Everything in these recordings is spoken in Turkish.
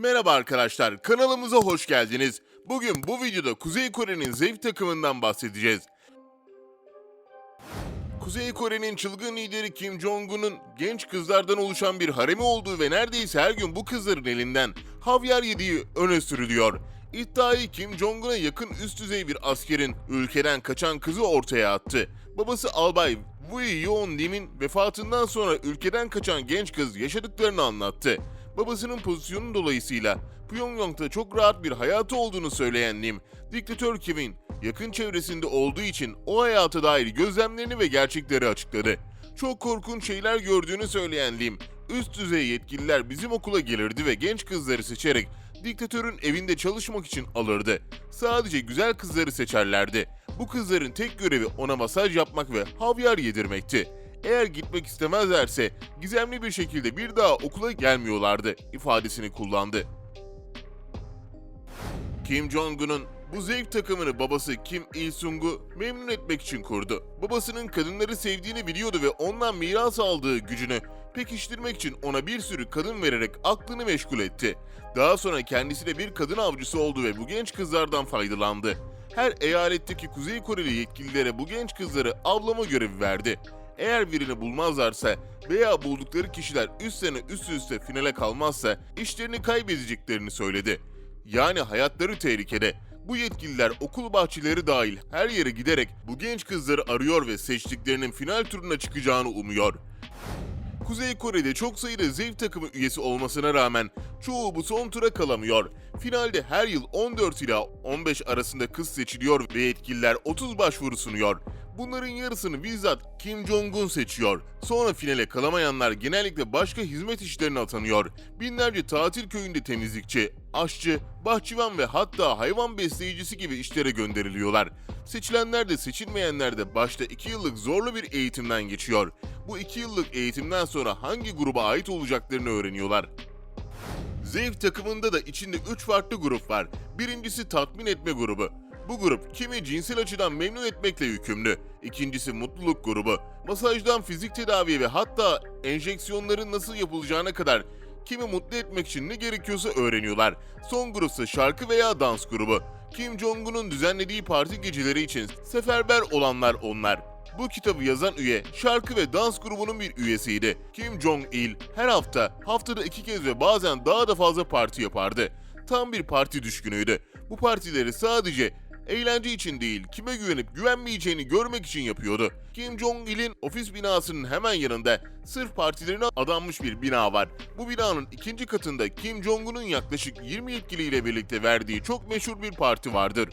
Merhaba arkadaşlar, kanalımıza hoş geldiniz. Bugün bu videoda Kuzey Kore'nin zayıf takımından bahsedeceğiz. Kuzey Kore'nin çılgın lideri Kim Jong-un'un genç kızlardan oluşan bir haremi olduğu ve neredeyse her gün bu kızların elinden havyar yediği öne sürülüyor. İddiayı Kim Jong-un'a yakın üst düzey bir askerin ülkeden kaçan kızı ortaya attı. Babası Albay Woo Yeon Lim'in vefatından sonra ülkeden kaçan genç kız yaşadıklarını anlattı. Babasının pozisyonu dolayısıyla Pyongyang'da çok rahat bir hayatı olduğunu söyleyen Lim, diktatör Kim'in yakın çevresinde olduğu için o hayata dair gözlemlerini ve gerçekleri açıkladı. Çok korkunç şeyler gördüğünü söyleyen Lim, üst düzey yetkililer bizim okula gelirdi ve genç kızları seçerek diktatörün evinde çalışmak için alırdı. Sadece güzel kızları seçerlerdi. Bu kızların tek görevi ona masaj yapmak ve havyar yedirmekti. Eğer gitmek istemezlerse gizemli bir şekilde bir daha okula gelmiyorlardı ifadesini kullandı. Kim Jong-un'un bu zevk takımını babası Kim Il-sung'u memnun etmek için kurdu. Babasının kadınları sevdiğini biliyordu ve ondan miras aldığı gücünü pekiştirmek için ona bir sürü kadın vererek aklını meşgul etti. Daha sonra kendisi de bir kadın avcısı oldu ve bu genç kızlardan faydalandı. Her eyaletteki Kuzey Koreli yetkililere bu genç kızları avlama görevi verdi. Eğer birini bulmazlarsa veya buldukları kişiler üst sene üst üste finale kalmazsa işlerini kaybedeceklerini söyledi. Yani hayatları tehlikede. Bu yetkililer okul bahçeleri dahil her yere giderek bu genç kızları arıyor ve seçtiklerinin final turuna çıkacağını umuyor. Kuzey Kore'de çok sayıda zevk takımı üyesi olmasına rağmen çoğu bu son tura kalamıyor. Finalde her yıl 14 ila 15 arasında kız seçiliyor ve yetkililer 30 başvuru sunuyor. Bunların yarısını bizzat Kim Jong-un seçiyor. Sonra finale kalamayanlar genellikle başka hizmet işlerine atanıyor. Binlerce tatil köyünde temizlikçi, aşçı, bahçıvan ve hatta hayvan besleyicisi gibi işlere gönderiliyorlar. Seçilenler de seçilmeyenler de başta 2 yıllık zorlu bir eğitimden geçiyor. Bu 2 yıllık eğitimden sonra hangi gruba ait olacaklarını öğreniyorlar. Zevk takımında da içinde 3 farklı grup var. Birincisi tatmin etme grubu. Bu grup kimi cinsel açıdan memnun etmekle yükümlü. İkincisi mutluluk grubu. Masajdan fizik tedaviye ve hatta enjeksiyonların nasıl yapılacağına kadar kimi mutlu etmek için ne gerekiyorsa öğreniyorlar. Son grupsa şarkı veya dans grubu. Kim Jong-un'un düzenlediği parti geceleri için seferber olanlar onlar. Bu kitabı yazan üye şarkı ve dans grubunun bir üyesiydi. Kim Jong-il her hafta haftada iki kez ve bazen daha da fazla parti yapardı. Tam bir parti düşkünüydü. Bu partileri sadece eğlence için değil, kime güvenip güvenmeyeceğini görmek için yapıyordu. Kim Jong-il'in ofis binasının hemen yanında sırf partilerine adanmış bir bina var. Bu binanın ikinci katında Kim Jong-un'un yaklaşık 20 yetkiliyle birlikte verdiği çok meşhur bir parti vardır.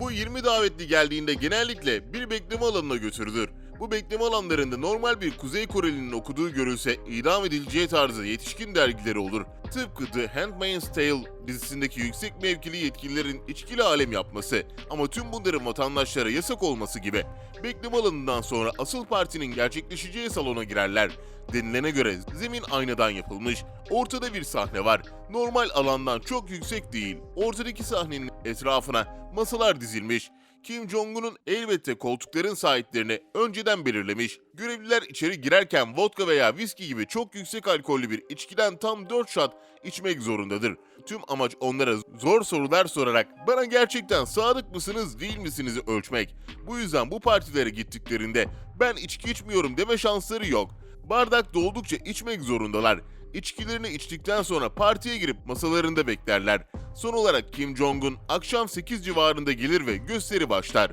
Bu 20 davetli geldiğinde genellikle bir bekleme alanına götürülür. Bu bekleme alanlarında normal bir Kuzey Koreli'nin okuduğu görülse idam edileceği tarzda yetişkin dergileri olur. Tıpkı The Handmaid's Tale dizisindeki yüksek mevkili yetkililerin içkili alem yapması ama tüm bunların vatandaşlara yasak olması gibi. Bekleme alanından sonra asıl partinin gerçekleşeceği salona girerler. Denilene göre zemin aynadan yapılmış, ortada bir sahne var. Normal alandan çok yüksek değil. Ortadaki sahnenin etrafına masalar dizilmiş. Kim Jong-un'un elbette koltukların sahiplerini önceden belirlemiş. Görevliler içeri girerken vodka veya viski gibi çok yüksek alkollü bir içkiden tam 4 shot içmek zorundadır. Tüm amaç onlara zor sorular sorarak bana gerçekten sadık mısınız değil misiniz ölçmek. Bu yüzden bu partilere gittiklerinde ben içki içmiyorum deme şansları yok. Bardak doldukça içmek zorundalar. İçkilerini içtikten sonra partiye girip masalarında beklerler. Son olarak Kim Jong-un akşam 8 civarında gelir ve gösteri başlar.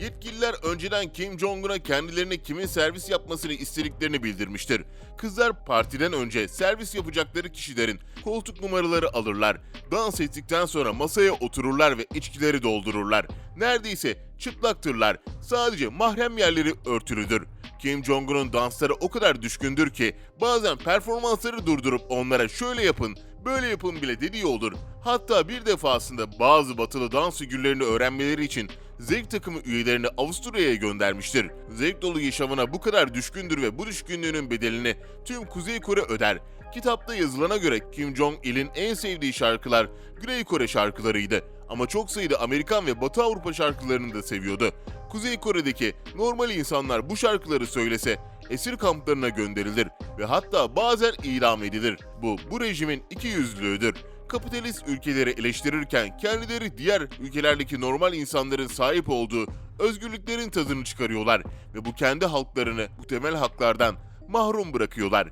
Yetkililer önceden Kim Jong-un'a kendilerine kimin servis yapmasını istediklerini bildirmiştir. Kızlar partiden önce servis yapacakları kişilerin koltuk numaraları alırlar. Dans ettikten sonra masaya otururlar ve içkileri doldururlar. Neredeyse çıplaktırlar. Sadece mahrem yerleri örtülüdür. Kim Jong-un'un dansları o kadar düşkündür ki bazen performansları durdurup onlara şöyle yapın, böyle yapın bile dediği olur. Hatta bir defasında bazı batılı dans figürlerini öğrenmeleri için zevk takımı üyelerini Avusturya'ya göndermiştir. Zevk dolu yaşamına bu kadar düşkündür ve bu düşkünlüğünün bedelini tüm Kuzey Kore öder. Kitapta yazılana göre Kim Jong-il'in en sevdiği şarkılar Güney Kore şarkılarıydı. Ama çok sayıda Amerikan ve Batı Avrupa şarkılarını da seviyordu. Kuzey Kore'deki normal insanlar bu şarkıları söylese esir kamplarına gönderilir ve hatta bazen idam edilir. Bu, bu rejimin iki yüzlülüğüdür. Kapitalist ülkeleri eleştirirken kendileri diğer ülkelerdeki normal insanların sahip olduğu özgürlüklerin tadını çıkarıyorlar ve bu kendi halklarını bu temel haklardan mahrum bırakıyorlar.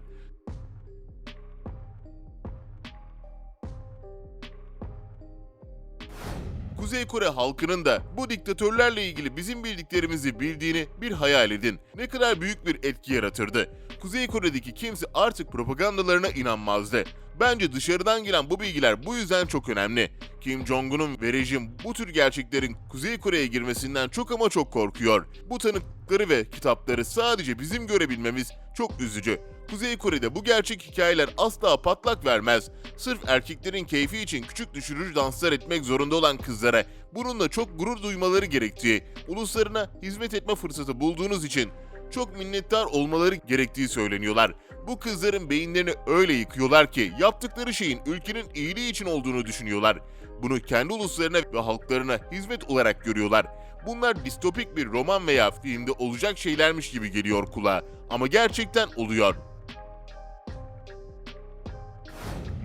Kuzey Kore halkının da bu diktatörlerle ilgili bizim bildiklerimizi bildiğini bir hayal edin. Ne kadar büyük bir etki yaratırdı. Kuzey Kore'deki kimse artık propagandalarına inanmazdı. Bence dışarıdan gelen bu bilgiler bu yüzden çok önemli. Kim Jong-un'un ve rejim bu tür gerçeklerin Kuzey Kore'ye girmesinden çok ama çok korkuyor. Bu tanıkları ve kitapları sadece bizim görebilmemiz çok üzücü. Kuzey Kore'de bu gerçek hikayeler asla patlak vermez. Sırf erkeklerin keyfi için küçük düşürücü danslar etmek zorunda olan kızlara bununla çok gurur duymaları gerektiği, uluslarına hizmet etme fırsatı bulduğunuz için çok minnettar olmaları gerektiği söyleniyorlar. Bu kızların beyinlerini öyle yıkıyorlar ki yaptıkları şeyin ülkenin iyiliği için olduğunu düşünüyorlar. Bunu kendi uluslarına ve halklarına hizmet olarak görüyorlar. Bunlar distopik bir roman veya filmde olacak şeylermiş gibi geliyor kulağa ama gerçekten oluyor.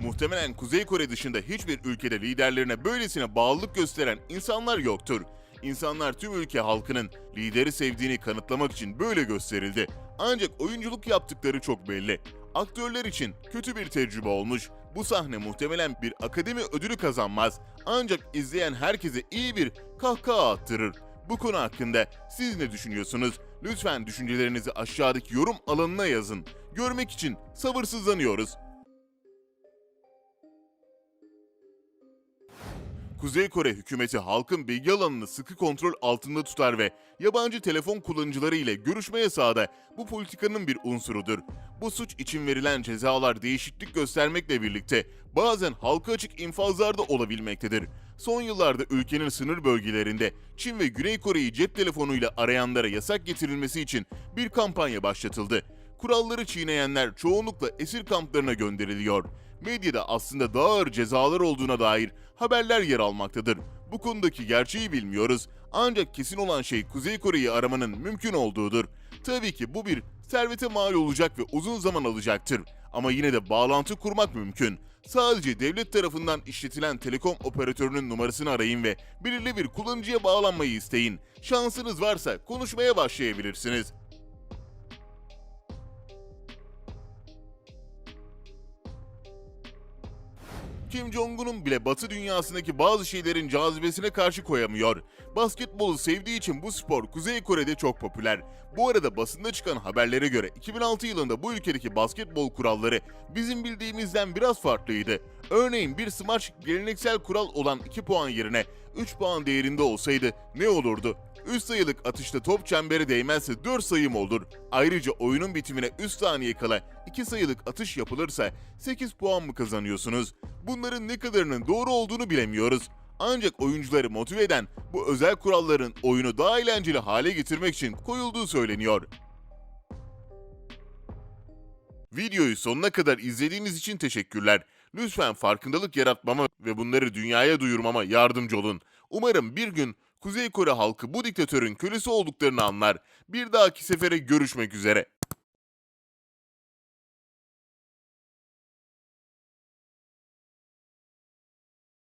Muhtemelen Kuzey Kore dışında hiçbir ülkede liderlerine böylesine bağlılık gösteren insanlar yoktur. İnsanlar tüm ülke halkının lideri sevdiğini kanıtlamak için böyle gösterildi. Ancak oyunculuk yaptıkları çok belli. Aktörler için kötü bir tecrübe olmuş. Bu sahne muhtemelen bir akademi ödülü kazanmaz. Ancak izleyen herkese iyi bir kahkaha attırır. Bu konu hakkında siz ne düşünüyorsunuz? Lütfen düşüncelerinizi aşağıdaki yorum alanına yazın. Görmek için sabırsızlanıyoruz. Kuzey Kore hükümeti halkın bilgi alanını sıkı kontrol altında tutar ve yabancı telefon kullanıcıları ile görüşme yasağı da bu politikanın bir unsurudur. Bu suç için verilen cezalar değişiklik göstermekle birlikte bazen halka açık infazlar da olabilmektedir. Son yıllarda ülkenin sınır bölgelerinde Çin ve Güney Kore'yi cep telefonuyla arayanlara yasak getirilmesi için bir kampanya başlatıldı. Kuralları çiğneyenler çoğunlukla esir kamplarına gönderiliyor medyada aslında daha ağır cezalar olduğuna dair haberler yer almaktadır. Bu konudaki gerçeği bilmiyoruz ancak kesin olan şey Kuzey Kore'yi aramanın mümkün olduğudur. Tabii ki bu bir servete mal olacak ve uzun zaman alacaktır. Ama yine de bağlantı kurmak mümkün. Sadece devlet tarafından işletilen telekom operatörünün numarasını arayın ve belirli bir kullanıcıya bağlanmayı isteyin. Şansınız varsa konuşmaya başlayabilirsiniz. Kim Jong-un'un bile batı dünyasındaki bazı şeylerin cazibesine karşı koyamıyor. Basketbolu sevdiği için bu spor Kuzey Kore'de çok popüler. Bu arada basında çıkan haberlere göre 2006 yılında bu ülkedeki basketbol kuralları bizim bildiğimizden biraz farklıydı. Örneğin bir smaç geleneksel kural olan 2 puan yerine 3 puan değerinde olsaydı ne olurdu? 3 sayılık atışta top çembere değmezse 4 sayım olur. Ayrıca oyunun bitimine 3 saniye kala 2 sayılık atış yapılırsa 8 puan mı kazanıyorsunuz? Bunların ne kadarının doğru olduğunu bilemiyoruz. Ancak oyuncuları motive eden bu özel kuralların oyunu daha eğlenceli hale getirmek için koyulduğu söyleniyor. Videoyu sonuna kadar izlediğiniz için teşekkürler. Lütfen farkındalık yaratmama ve bunları dünyaya duyurmama yardımcı olun. Umarım bir gün Kuzey Kore halkı bu diktatörün kölesi olduklarını anlar. Bir dahaki sefere görüşmek üzere.